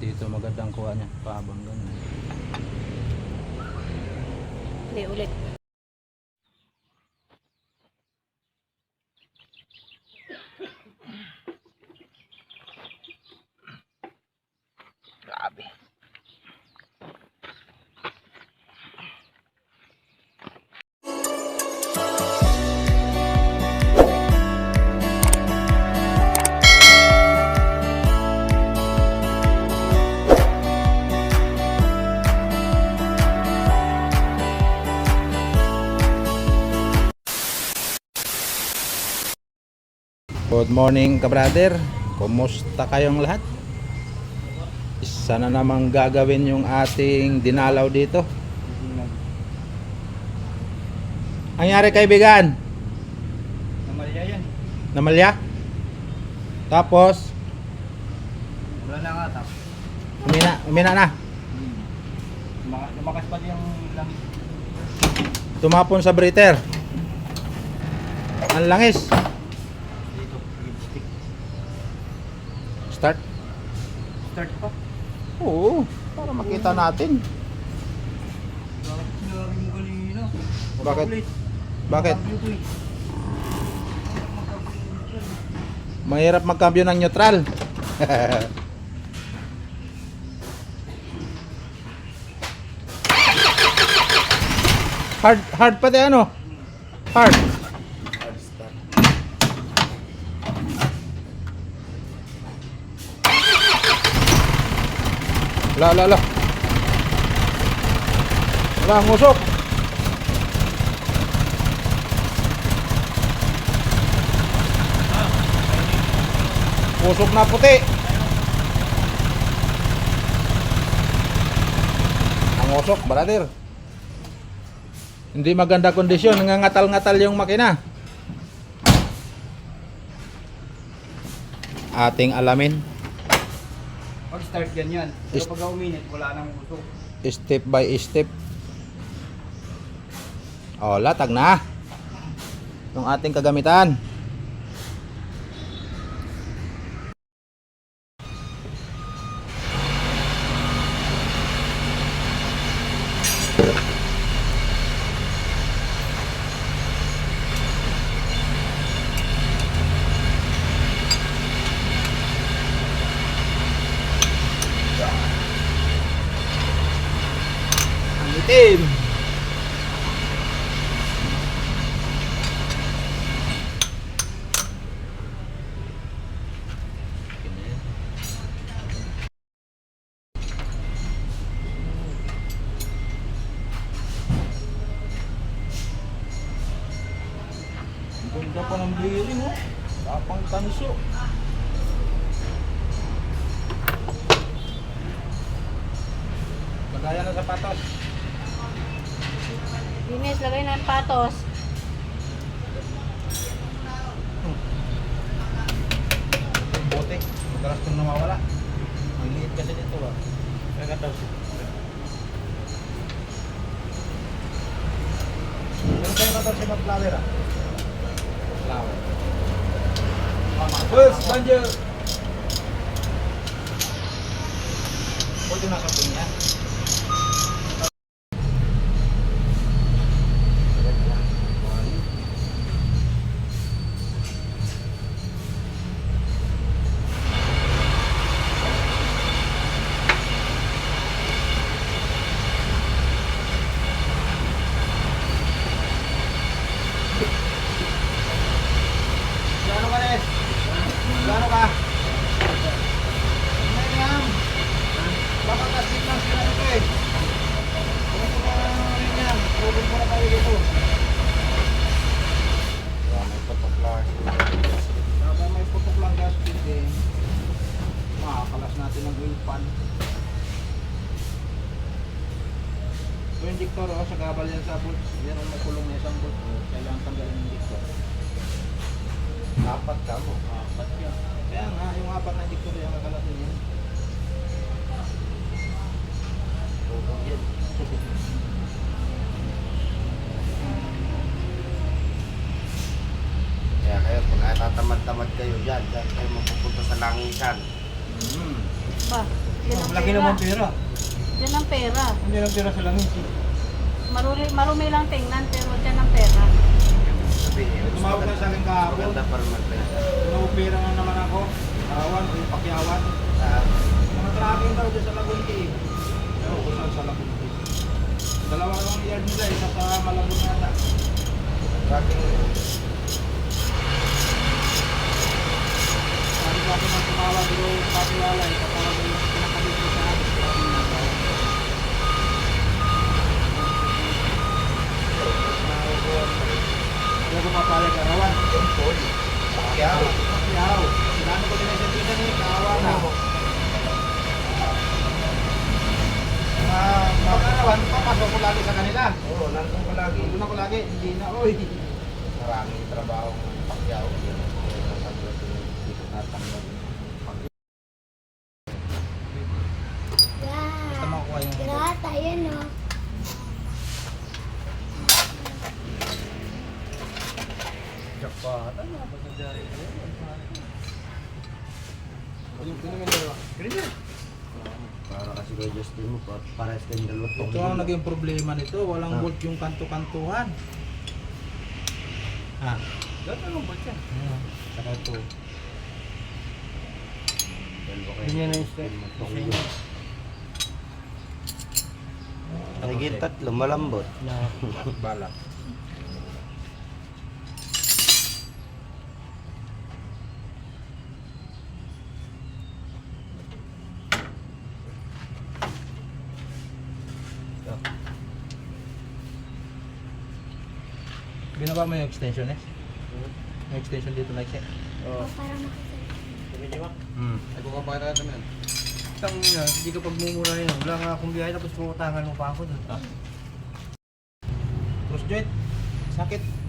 Dito magandang kuha niya. Pahabang ganun. Hindi, ulit. Good morning ka-brother. Kumusta kayong lahat? Isa na namang gagawin yung ating dinalaw dito. Ang nangyari kaibigan? Namalya yan. Namalya? Tapos, Wala na nga tap. umina, umina na. Lumaka- Lumakas pa yung langit. Tumapon sa breather. Ang langis. Dito. Lipstick. Start. Start pa. Oo, para makita natin. Bakit sinabi mo kanina? Bakit? Bakit? Mahirap magkambyo ng neutral. hard, hard pati ano? Hard. Wala, wala, wala. Wala, ang usok. Usok na puti. Ang usok, brother. Hindi maganda kondisyon, nangangatal-ngatal yung makina. Ating alamin, Pag start ganyan. Is- Pero pag uminit, wala nang usok. step by step. O, latag na. Yung ating kagamitan. Ang itim. Ang Ganda pa ng bearing oh. Tapang tanso. Lagayan na sapatos. Ines, lagay na ang patos. Bote. Madalas kong nawawala. Ang liit kasi dito ah. Kaya daw siya. Yung sa'yo ka daw si mag-flower ah. Flower. First, banjo! Pwede na sa niya. Gano ka rin? Gano ka? May ma'am. Baka kasi lang sila nito eh. Kung ito na rin yan, tulog mo na tayo dito. Kaya may putok lang. Kaya may putok lang gasket eh. Makakalas natin ng oil pan. Yung diktor oh, sa gabal yan sa boot. Yan ang makulong na isang boot. Oh, Kailangan tanggalin yung diktor. Apat ka mo? Apat yan. Kaya nga, yung apat na diktor yung nakalasin yan. Oo, yan. Kaya kayo, kung natatamad-tamad kayo dyan, dyan kayo mapupunta sa langisan. Mm. Ba, Yan ang Laki pera. naman pera. Yan ang pera. Hindi lang pera sa langis. eh. Marumi, marumi lang tingnan pero dyan ang pera. Tumawag na sa akin kahapon. Naupira nga naman ako. Arawan, yung pakyawan. Mga tracking daw dyan sa Lagunti. Ewan ko saan sa Lagunti. Dalawa lang yard nila, isa sa Malabon yata. Sabi ako nang tumawag pero patiwala eh. Tatawag ko yung pinakabit ko sa akin. Ano ko mapalag arawan? Yaw. Yaw. Sinano ko din sa pisa ni kawa na. Ah, pag-arawan, papasok ko lagi sa kanila. Oo, nandun ko lagi. Nandun ako lagi, hindi na, oy. Maraming trabaho ng pakyaw. Grata, yan o. Jackpot. Ano ba nangyari? Yung pinamit dalawa. Ganyan. Para kasi kay Justin mo, pa- para sa kanyang dalawa. Ito ang naging problema nito, walang Ah. bolt yung kanto-kantuhan. Ha? Ganun ang bolt yan. Hmm. Saka ito. Ganyan na yung step. Higit tatlo, malambot. Na balak. Binaba mo yung extension eh? Yung extension dito na siya. Oo. Para makasal. Hmm. Ay, kung kapag natin yan. Tang ina, hindi ka pagmumura yun. Wala nga akong biyahe tapos tumutangan mo pa ako dun. Ah. Cross joint. Sakit.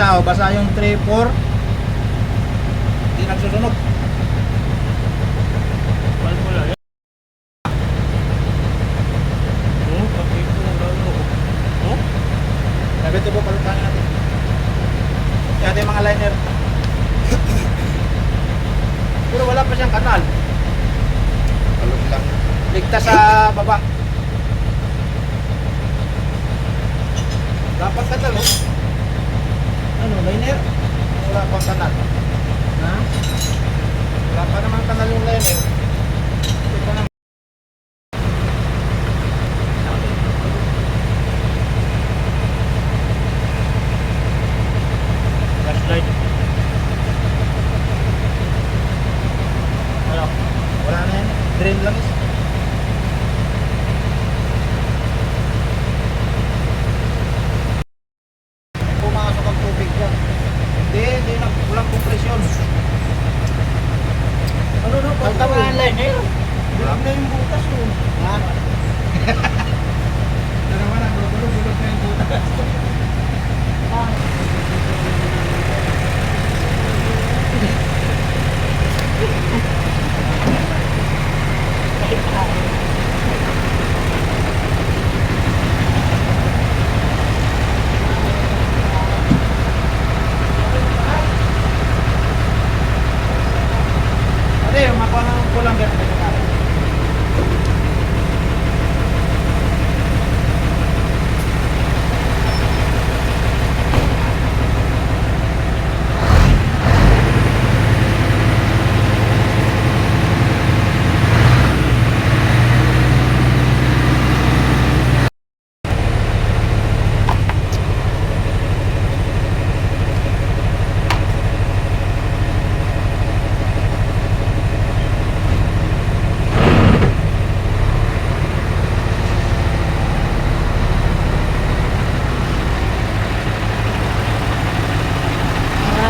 Basa o, basa yung 3, 4. Hindi nagsusunog. Sabi ito po, palutan natin. Yan yung mga liner. Pero wala pa siyang kanal. Ligtas sa baba. Dapat kanal oh. Ano, liner? Wala pang kanal. Ha? Wala pa naman kanal yung liner. Ito naman. Flashlight. Ano? Wala Drain lang is. May pumasok ang tubig dyan. Hindi, hindi na. Walang kompresyon. Ano na? Pagka mo ang line eh. Bulog na yung butas mo. Ha? Ito naman ang bulog, bulog na yung butas. Ate, makuha ng kulang ganito sa kare.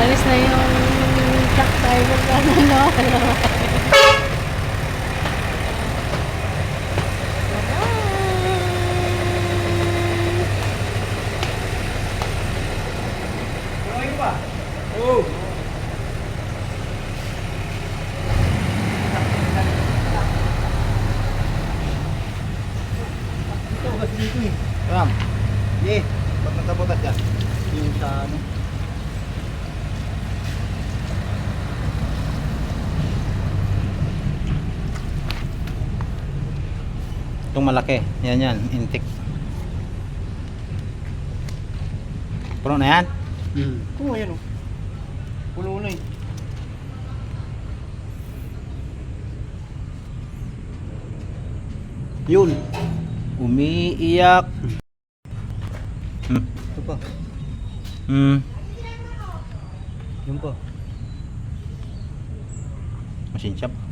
Alis na yung truck driver ka na, no? Kumain pa? Oo. Ito, kasi dito eh. Ram. Ye, ba't nagkabutas dyan? Yung sa ano? Itong malaki. Yan yan. Intik. Puno na yan? Hmm. Kung yan oh. Pulo na eh. Yun. Umiiyak. Hmm. Ito pa. Hmm. Yun pa. Machine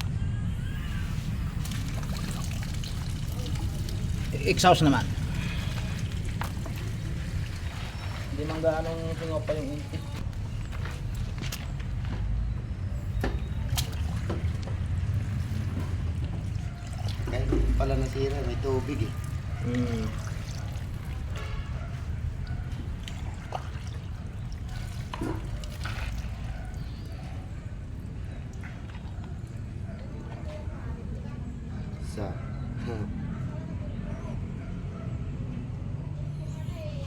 Exhaust naman. Hindi man gaanong tingaw pa yung intik. Kaya pala nasira, may tubig eh. Hmm. Sa.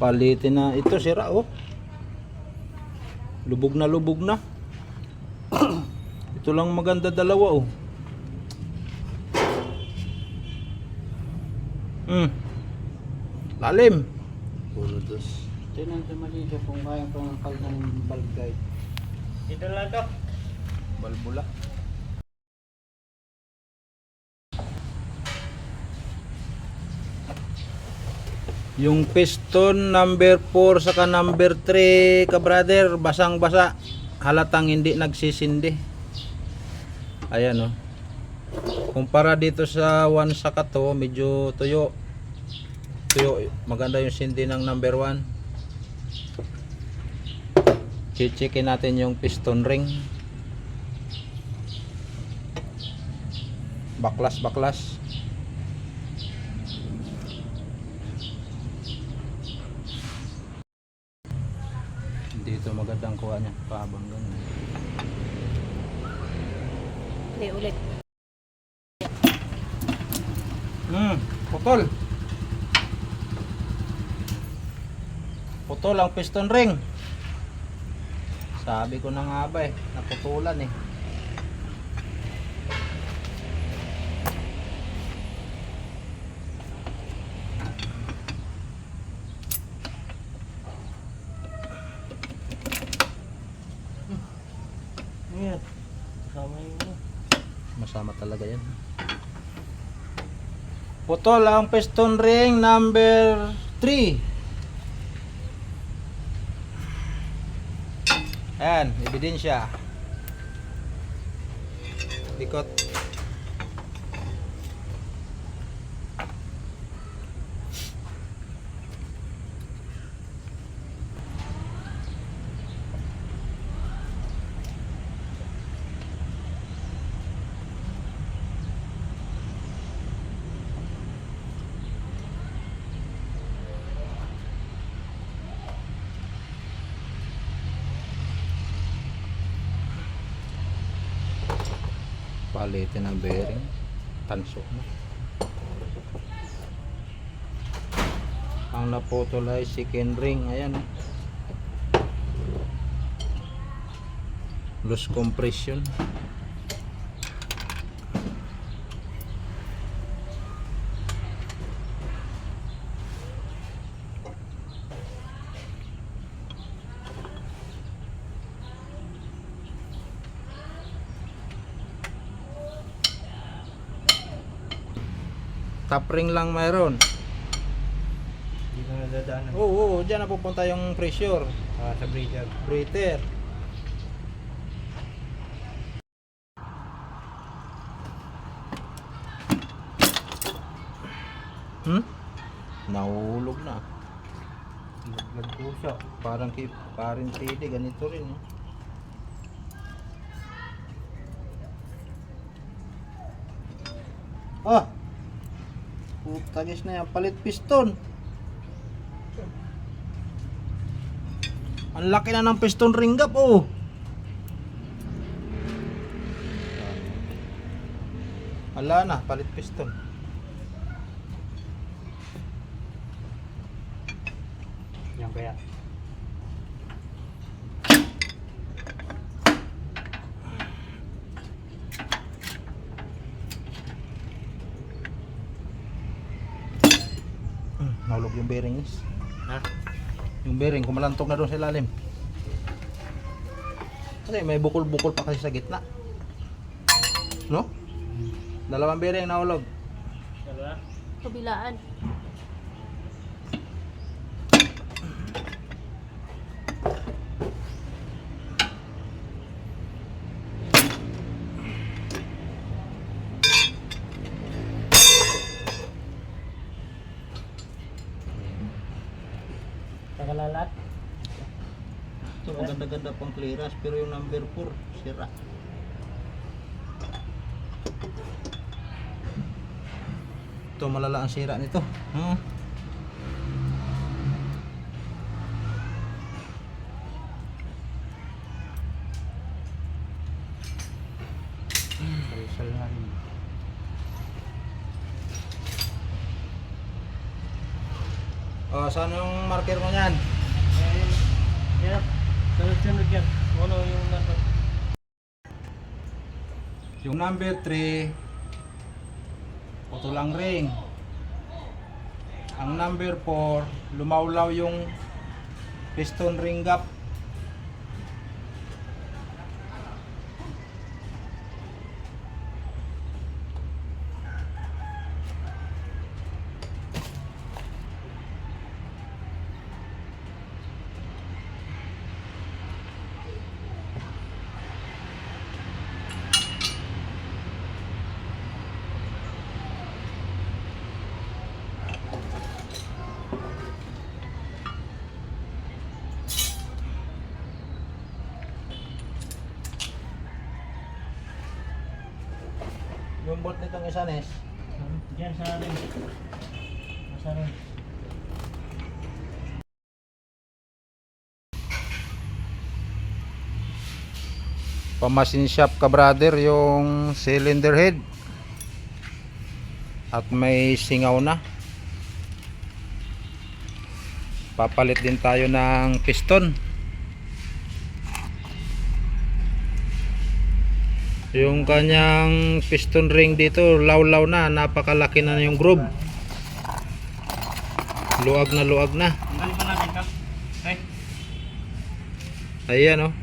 Palitin na ito sira oh. Lubog na lubog na. ito lang maganda dalawa oh. Hmm. Lalim. Uno, dos. Tinan sa Malaysia kung kaya pa ng kalda ng bulb guide. Ito lang to. Balbula. Yung piston number 4 saka number 3 ka brother, basang-basa. Halatang hindi nagsisindi. Ayan oh. Kumpara dito sa 1 saka to, medyo tuyo. Tuyo, maganda yung sindi ng number 1. Checkin natin yung piston ring. baklas baklas dito magandang kuha niya. Pahabang ganun. Hindi, ulit. hmm putol. Putol ang piston ring. Sabi ko na nga ba eh naputulan eh Ayan. Kasama yung ano. Masama talaga yan. Putol ang piston ring number 3. Ayan, ebidensya. Ikot. Palitin ang bearing. Tansok na. Ang naputol ay second ring. Ayan. oh. Loose compression. Top ring lang mayroon. Hindi na nadadaanan. Oo, oo, dyan na pupunta yung pressure. Ah, sa breeder. Breather. Hmm? Nahulog na. Nagpusa. Parang kay parin tili, ganito rin. No? Ah! Putagis na yan. Palit piston. Ang laki na ng piston ring gap, oh. Wala na, palit piston. Yan kaya. Nahulog yung bearings. Ha? Yung bearing, kumalantog na doon sa ilalim. Kasi may bukol-bukol pa kasi sa gitna. No? Dalawang bearing nahulog. Dalawa? Kabilaan. Maganda-ganda pang clearance, pero yung number 4, sira. Ito, malala ang sira nito. Hmm. Oh, saan yung marker mo niyan? Eh, yan. Sunod-sunod yan. Ano yung nasa? Yung number 3, putulang ring. Ang number 4, lumawlaw yung piston ring gap. Bolt nitong isa nes, Diyan sa rin. Nasa rin. pamasin shop ka brother yung cylinder head at may singaw na papalit din tayo ng piston yung kanyang piston ring dito lawlaw na napakalaki na yung groove. Luag na luag na. Ayan oh.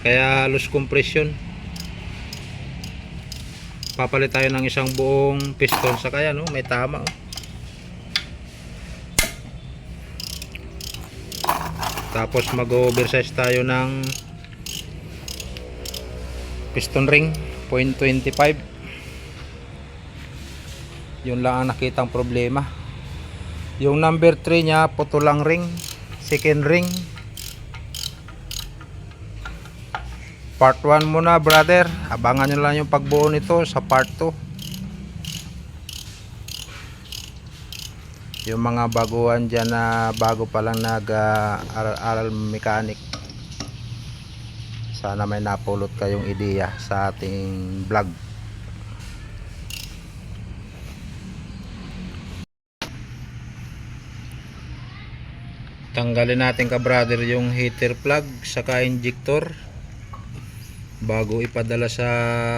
Kaya loose compression. Papalit tayo ng isang buong piston sa kaya no may tama oh. tapos mag oversize tayo ng piston ring 0.25 yun lang ang nakitang problema. Yung number 3 nya putulang ring second ring. Part 1 muna brother. Abangan nyo lang yung pagbuo nito sa part 2 yung mga baguhan dyan na bago pa lang nag ah, aral mechanic sana may napulot kayong ideya sa ating vlog. Tanggalin natin ka brother yung heater plug saka injector bago ipadala sa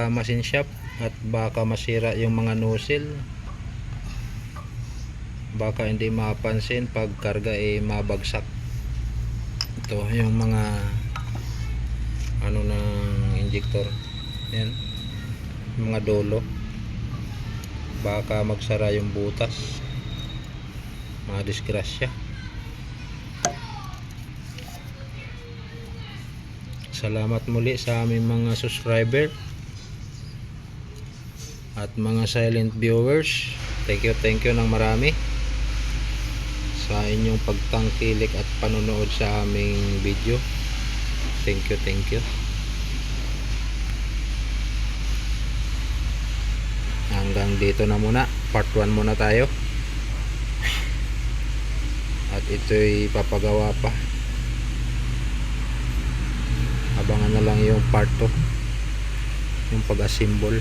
machine shop at baka masira yung mga nozzle. Baka hindi mapansin pag karga eh mabagsak. Ito yung mga ano ng injector. Yan mga dolo. Baka magsara yung butas. Mga disgrasya. Salamat muli sa aming mga subscriber at mga silent viewers. Thank you, thank you ng marami sa inyong pagtangkilik at panonood sa aming video. Thank you, thank you. Hanggang dito na muna. Part 1 muna tayo. At ito'y papagawa pa abangan na lang yung part 2 yung pag-assemble